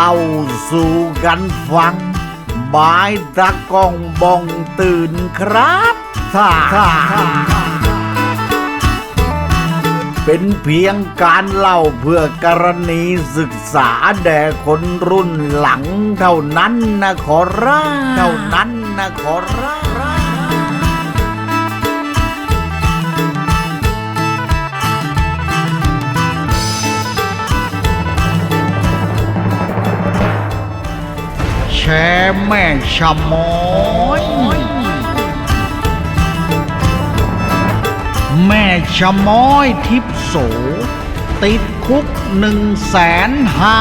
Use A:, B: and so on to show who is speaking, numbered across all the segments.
A: ล่าสู่กันฟังบายตะกองบองตื่นครับท่าเป็นเพียงการเล่าเพื่อกรณีศึกษาแด่คนรุ่นหลัง เท่านั้นนะขอรับเท่านั้นนะขอรับ แชร์แม่ชะมอยแม่ชะม้อยทิพโส ติดคุกหนึ่งแสนห้า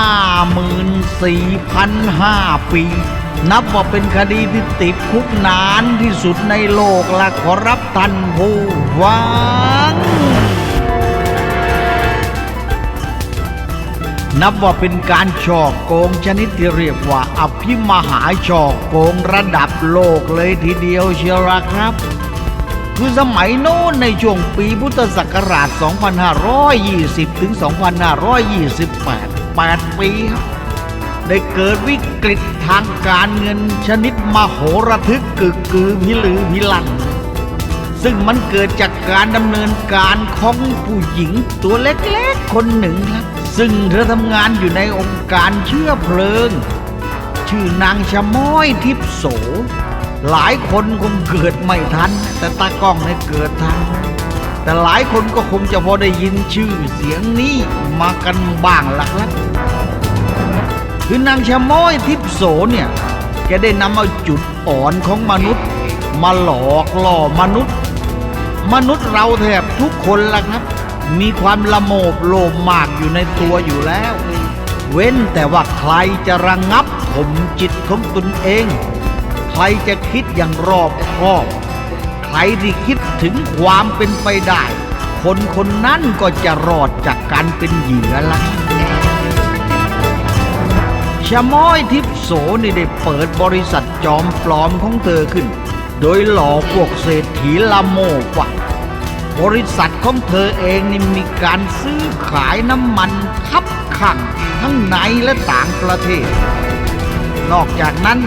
A: หมื่นสี่พันห้าปี นับว่าเป็นคดีที่ติดคุกนานที่สุดในโลกละขอรับท่านผู้ฟัง นับว่าเป็นการช่อโกงชนิดที่เรียกว่าอภิมหาช่อโกงระดับโลกเลยทีเดียวเชียวละครับ คือสมัยโน้นในช่วงปีพุทธศักราช 2520 ถึง 2528 8 ปีครับได้เกิดวิกฤตทางการเงินชนิดมโหระทึกกึกกือพิลือพิลันซึ่งมันเกิดจากการดำเนินการของผู้หญิงตัวเล็กๆคนหนึ่งครับ ซึ่งเธอทำงานอยู่ในองค์การเชื้อเพลิง ชื่อนางชะม้อยทิพโส หลายคนคงเกิดไม่ทัน แต่ตากล้องเนี่ยเกิดทัน แต่หลายคนก็คงจะพอได้ยินชื่อเสียงนี้มากันบ้างหลักลักคือนางชะม้อยทิพโสเนี่ยแกได้นำเอาจุดอ่อนของมนุษย์ มาหลอกล่อมนุษย์ มนุษย์เราแทบทุกคนล่ะครับ มีความละโมบโลภมากอยู่ในตัวอยู่แล้ว เว้นแต่ว่าใครจะระงงับขมจิตของตนเอง ใครจะคิดอย่างรอบคอบ ใครที่คิดถึงความเป็นไปได้ คนคนนั้นก็จะรอดจากการเป็นเหยื่อละชะม้อยทิพโสนี่ได้เปิดบริษัทจอมปลอมของเธอขึ้น โดยหลอกพวกเศรษฐีละโมบว่า บริษัทของเธอเองนี่มีการซื้อขายน้ำมันคับขังทั้งในและต่างประเทศ นอกจากนั้น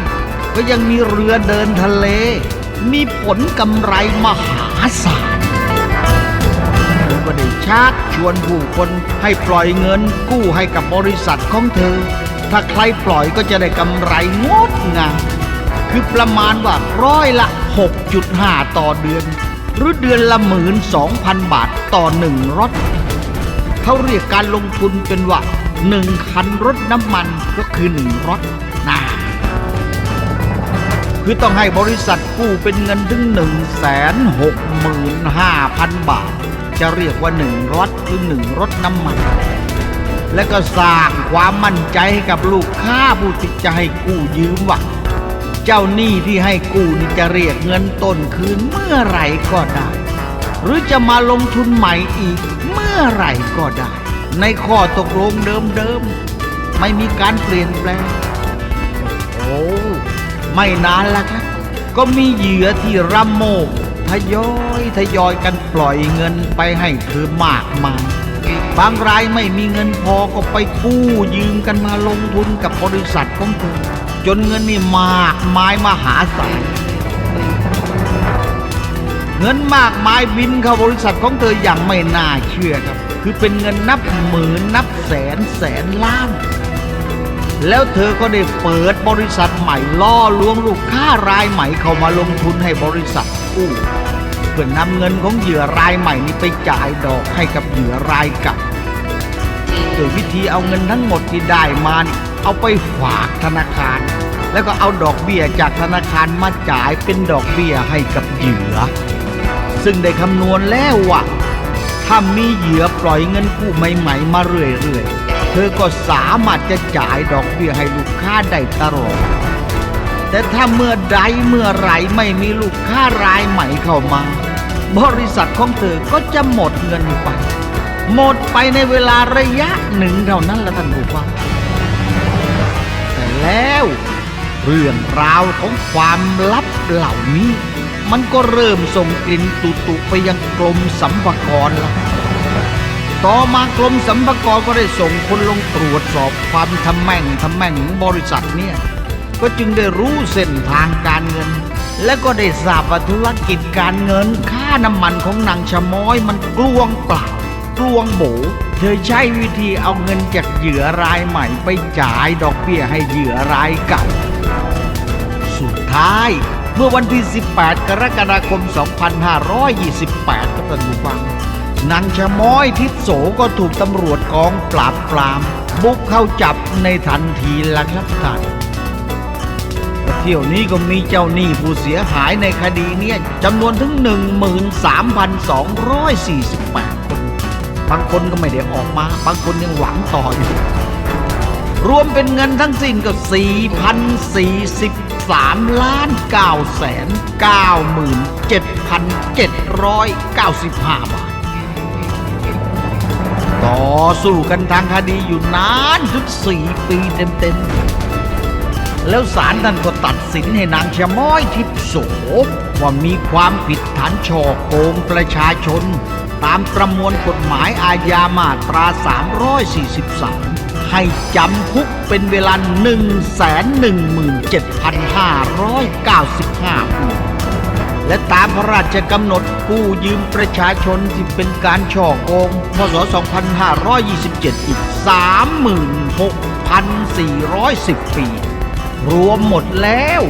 A: ก็ยังมีเรือเดินทะเล มีผลกำไรมหาศาลเธอก็ได้ชักชวนผู้คนให้ปล่อยเงินกู้ให้กับบริษัทของเธอ ถ้าใครปล่อยก็จะได้กำไรงดงามคือประมาณว่าร้อยละ 6.5 ต่อเดือน หรือเดือนละหมื่นสองพันบาทต่อหนึ่งรถ เขาเรียกการลงทุนเป็นว่าหนึ่งคันรถน้ำมันก็คือหนึ่งรถนะคือต้องให้บริษัทกู้เป็นเงินถึงหนึ่งแสนหกหมื่นห้าพันบาท จะเรียกว่าหนึ่งรถคือหนึ่งรถน้ำมัน และก็สร้างความมั่นใจให้กับลูกค้าผู้ที่จะให้กู้ยืมว่า เจ้าหนี้ที่ให้กู้นี่จะเรียกเงินต้นคืนเมื่อไหร่ก็ได้ หรือจะมาลงทุนใหม่อีกเมื่อไหร่ก็ได้ ในข้อตกลงเดิมๆ ไม่มีการเปลี่ยนแปลง โอ้ไม่นานแล้วครับ ก็มีเหยื่อที่ร่ำโมกทยอยทยอยกันปล่อยเงินไปให้เธอมากมายบางรายไม่มีเงินพอก็ไปกู้ยืมกันมาลงทุนกับบริษัทของเธอ จนเงินนี่มากมายมหาศาลเงินมากมายบินเข้าบริษัทของเธออย่างไม่น่าเชื่อครับ คือเป็นเงินนับหมื่นนับแสนแสนล้าน แล้วเธอก็ได้เปิดบริษัทใหม่ล่อลวงลูกค้ารายใหม่เข้ามาลงทุนให้บริษัทกู้เพื่อนำเงินของเหยื่อรายใหม่นี้ไปจ่ายดอกให้กับเหยื่อรายเก่าโดยวิธีเอาเงินทั้งหมดที่ได้มานี่เอาไปฝากธนาคาร แล้วก็เอาดอกเบี้ยจากธนาคารมาจ่ายเป็นดอกเบี้ยให้กับเหยื่อ ซึ่งได้คำนวณแล้วว่าถ้ามีเหยื่อปล่อยเงินกู้ใหม่ๆมาเรื่อยๆ เธอก็สามารถจะจ่ายดอกเบี้ยให้ลูกค้าได้ตลอด แต่ถ้าเมื่อใดเมื่อไรไม่มีลูกค้ารายใหม่เข้ามา บริษัทของเธอก็จะหมดเงินไป หมดไปในเวลาระยะหนึ่งเท่านั้นละท่านผู้ฟังแต่แล้ว เรื่องราวของความลับเหล่านี้ มันก็เริ่มส่งกลิ่นตุตุไปยังกรมสัมภากรแล้วต่อมากรมสัมภากรก็ได้ส่งคนลงตรวจสอบความทำแม่งทำแม่งของบริษัทเนี่ยก็จึงได้รู้เส้นทางการเงิน และก็ได้ทราบว่าธุรกิจการเงิน ค่าน้ำมันของนางชะม้อยมันกลวงเปล่ากลวงโบ ธอใช้วิธีเอาเงินจากเหยื่อรายใหม่ไปจ่ายดอกเบี้ยให้เหยื่อรายเก่า สุดท้ายเมื่อวันที่ 18 กรกฎาคม 2528ครับท่านผู้ฟังนางชะม้อยทิศโสก็ถูกตำรวจกองปราบปราม บุกเข้าจับในทันทีละครับท่านเที่ยวนี้ก็มีเจ้าหนี้ผู้เสียหายในคดีเนี้ยจำนวนถึง 13,248 บางคนก็ไม่ได้ออกมา บางคนยังหวังต่ออยู่ รวมเป็นเงินทั้งสิ้นก็4,043ล้าน9แสน97,795 บาท ต่อสู้กันทางคดีอยู่นานถึง4ปีเต็มๆ แล้วศาลท่านก็ตัดสินให้นางชะม้อยทิพย์โสว่ามีความผิดฐานช่อโกงประชาชน ตามประมวลกฎหมายอาญามาตรา 343 ให้จำคุกเป็นเวลา 117,595ปีและตามพระราชกำหนดกู้ยืมประชาชนที่เป็นการช่อโกงพศ 2527 อีก 36,410 ปี รวมหมดแล้ว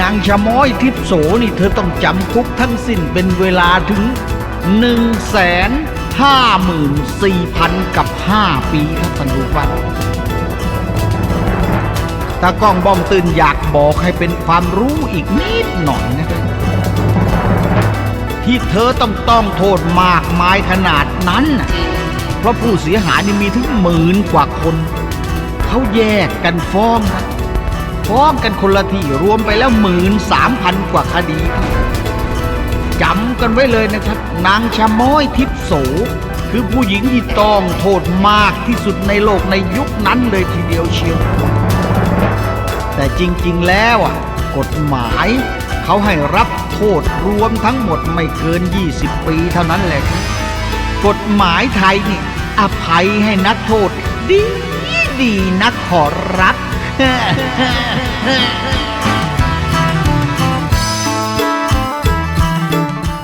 A: นางชะม้อยทิพโสนี่เธอต้องจำคุกทั้งสิ้นเป็นเวลาถึง 1 5 4 0 0 0 กับ 5 ปีครับท่านผู้ฟังถ้ากล้องบ้องตื่นอยากบอกให้เป็นความรู้อีกนิดหน่อยนะครับที่เธอต้องต้องโทษมากมายขนาดนั้น เพราะผู้เสียหายนี่มีถึงหมื่นกว่าคน เขาแยกกันฟ้องฟ้องกันคนละที่รวมไปแล้วหมื่นสามพันกว่าคดีครับ จำกันไว้เลยนะครับ นางชะม้อยทิพโส คือผู้หญิงที่ต้องโทษมากที่สุดในโลกในยุคนั้นเลยทีเดียวเชียว แต่จริงๆแล้วอะ กฎหมายเขาให้รับโทษรวมทั้งหมดไม่เกิน 20 ปีเท่านั้นแหละครับกฎหมายไทยนี่อภัยให้นักโทษ ดีดีนักขอรับ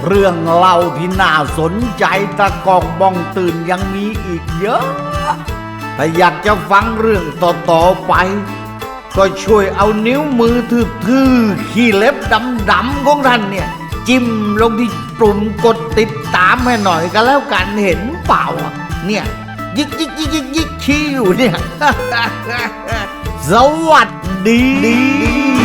A: เรื่องเล่าที่น่าสนใจตะกองบ้องตื่นยังมีอีกเยอะแต่อยากจะฟังเรื่องต่อๆไป ก็ช่วยเอานิ้วมือทื่อๆขี้เล็บดำๆของท่านเนี่ย จิ้มลงที่ปุ่มกดติดตามให้หน่อยก็แล้วกันเห็นเปล่า เนี่ย ยิกยิกยิกยิกยิกขี้อยู่เนี่ย สวัสดี